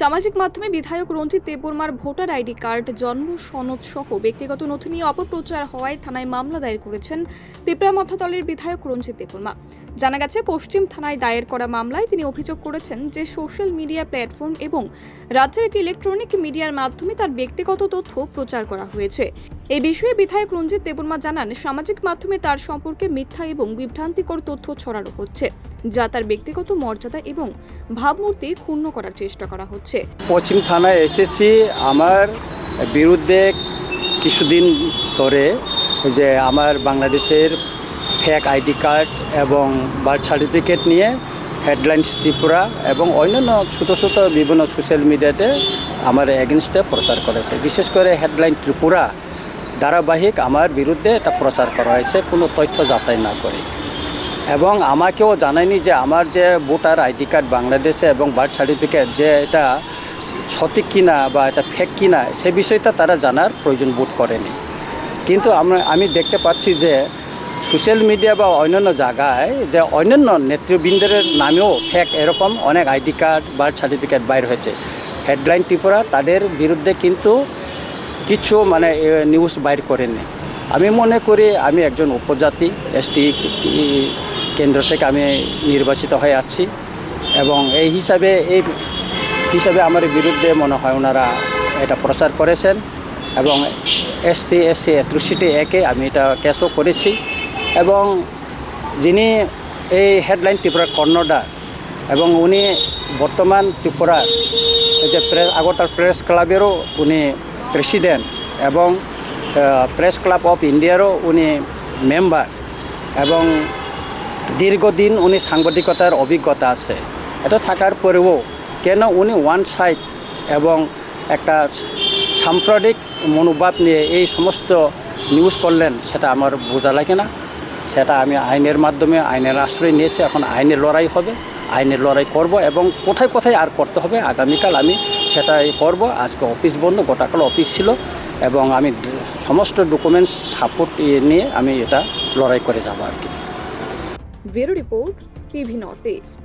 সামাজিক মাধ্যমে বিধায়ক রঞ্জিত দেববর্মার ভোটার আইডি কার্ড, জন্ম সনদ সহ ব্যক্তিগত নথি নিয়ে অপপ্রচার হওয়ায় থানায় মামলা দায়ের করেছেন তিপ্রা মথাতলের বিধায়ক রঞ্জিত দেববর্মা। জানা গেছে, পশ্চিম থানায় দায়ের করা মামলায় তিনি অভিযোগ করেছেন যে সোশ্যাল মিডিয়া প্ল্যাটফর্ম এবং রাজ্যের একটি ইলেকট্রনিক মিডিয়ার মাধ্যমে তার ব্যক্তিগত তথ্য প্রচার করা হয়েছে। এই বিষয়ে বিধায়ক রঞ্জিত দেববর্মা জানান, সামাজিক মাধ্যমে তার সম্পর্কে মিথ্যা এবং বিভ্রান্তিকর তথ্য ছড়ানো হচ্ছে। যা তার ব্যক্তিগত মর্যাদা এবং ভাবমূর্তি ক্ষুণ্ণ করার চেষ্টা করা হচ্ছে। পশ্চিম থানায় এসেছি। আমার বিরুদ্ধে কিছুদিন ধরে যে আমার বাংলাদেশের ফেক আইডি কার্ড এবং বার্থ সার্টিফিকেট নিয়ে হেডলাইন্স ত্রিপুরা এবং অন্যান্য ছোটো ছোটো বিভিন্ন সোশ্যাল মিডিয়াতে আমার এগেনস্টে প্রচার করেছে। বিশেষ করে হেডলাইন ত্রিপুরা ধারাবাহিক আমার বিরুদ্ধে এটা প্রচার করা হয়েছে। কোনো তথ্য যাচাই না করে। এবং আমাকেও জানায়নি যে আমার যে ভোটার আইডি কার্ড বাংলাদেশে এবং বার্থ সার্টিফিকেট যে এটা সঠিক কিনা বা এটা ফেক কিনা, সে বিষয়টা তারা জানার প্রয়োজন বোধ করেনি। কিন্তু আমরা, আমি দেখতে পাচ্ছি যে সোশ্যাল মিডিয়া বা অন্যান্য জায়গায় যে অন্যান্য নেতৃবৃন্দের নামেও ফেক এরকম অনেক আইডি কার্ড, বার্থ সার্টিফিকেট বাইর হয়েছে। হেডলাইন ত্রিপুরা তাদের বিরুদ্ধে কিন্তু কিছু মানে নিউজ বাইর করেনি। আমি মনে করি আমি একজন উপজাতি, এসটি কেন্দ্র থেকে আমি নির্বাচিত হয়ে আছি এবং এই হিসাবে এই হিসাবে আমার বিরুদ্ধে মনে হয় ওনারা এটা প্রচার করেছেন এবং এসটি এসসি অ্যাট্রোসিটি একে আমি এটা কেসও করেছি এবং যিনি এই হেডলাইন ত্রিপুরার কর্ণধার এবং উনি বর্তমান ত্রিপুরার যে প্রেস, আগরতলা প্রেস ক্লাবেরও উনি প্রেসিডেন্ট এবং প্রেস ক্লাব অফ ইন্ডিয়ারও উনি মেম্বার এবং দীর্ঘদিন উনি সাংবাদিকতার অভিজ্ঞতা আছে। এটা থাকার পরেও কেন উনি ওয়ান সাইড এবং একটা সাম্প্রদায়িক মনোভাব নিয়ে এই সমস্ত নিউজ করলেন, সেটা আমার বোঝা লাগে না। সেটা আমি আইনের মাধ্যমে, আইনের আশ্রয় নিয়েছি, এখন আইনের লড়াই হবে, আইনের লড়াই করব এবং কোথায় কোথায় আর করতে হবে, আগামীকাল আমি সেটাই করব। আজকে অফিস বন্ধ, গোটাকাল অফিস ছিল এবং আমি সমস্ত ডকুমেন্টস সাপোর্ট নিয়ে আমি এটা লড়াই করে যাব আর কি। Bureau report TV north east.